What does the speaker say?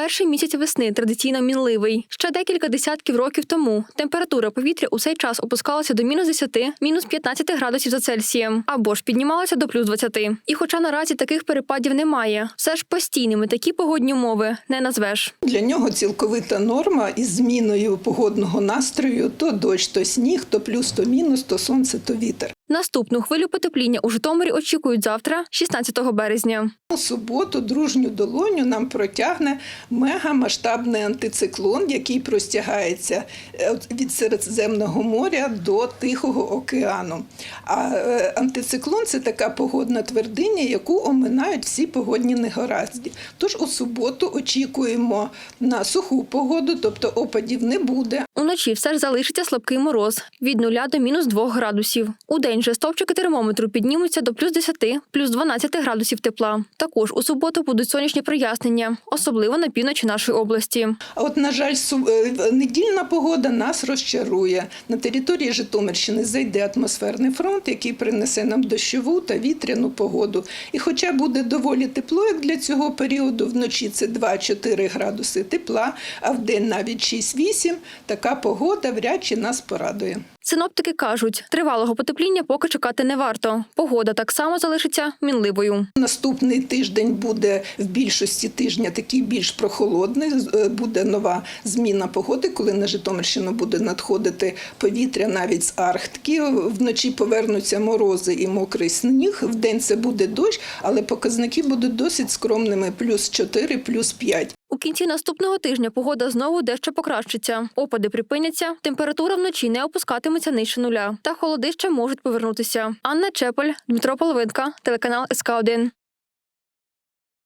Перший місяць весни традиційно мінливий. Ще декілька десятків років тому температура повітря у цей час опускалася до мінус 10, мінус 15 градусів за Цельсієм, або ж піднімалася до плюс 20. І хоча наразі таких перепадів немає, все ж постійними такі погодні умови не назвеш. Для нього цілковита норма із зміною погодного настрою: то дощ, то сніг, то плюс, то мінус, то сонце, то вітер. Наступну хвилю потепління у Житомирі очікують завтра, 16 березня. У суботу дружню долоню нам протягне мегамасштабний антициклон, який простягається е, від Середземного моря до Тихого океану. А е, антициклон це така погодна твердиня, яку оминають всі погодні негаразді. Тож у суботу очікуємо на суху погоду, тобто опадів не буде. Уночі все ж залишиться слабкий мороз від 0 до мінус 2 градусів. У день же стовпчики термометру піднімуться до плюс 10, плюс 12 градусів тепла. Також у суботу будуть сонячні прояснення, особливо на півночі нашої області. А от, на жаль, е, недільна погода нас розчарує. На території Житомирщини зайде атмосферний фронт, який принесе нам дощову та вітряну погоду. І хоча буде доволі тепло, як для цього періоду, вночі це 2-4 градуси тепла, а вдень навіть 6-8, така погода вряд чи нас порадує. Синоптики кажуть, тривалого потепління поки чекати не варто. Погода так само залишиться мінливою. Наступний тиждень буде в більшості тижня такий більш прохолодний. Е, Буде нова зміна погоди, коли на Житомирщину буде надходити повітря навіть з Арктики. Вночі повернуться морози і мокрий сніг. Вдень це буде дощ, але показники будуть досить скромними: плюс 4, плюс 5. У кінці наступного тижня погода знову дещо покращиться. Опади припиняться, температура вночі не опускатиметься нижче нуля, та холоди ще можуть повернутися. Анна Чепель, Дмитро Половинка, телеканал СК 1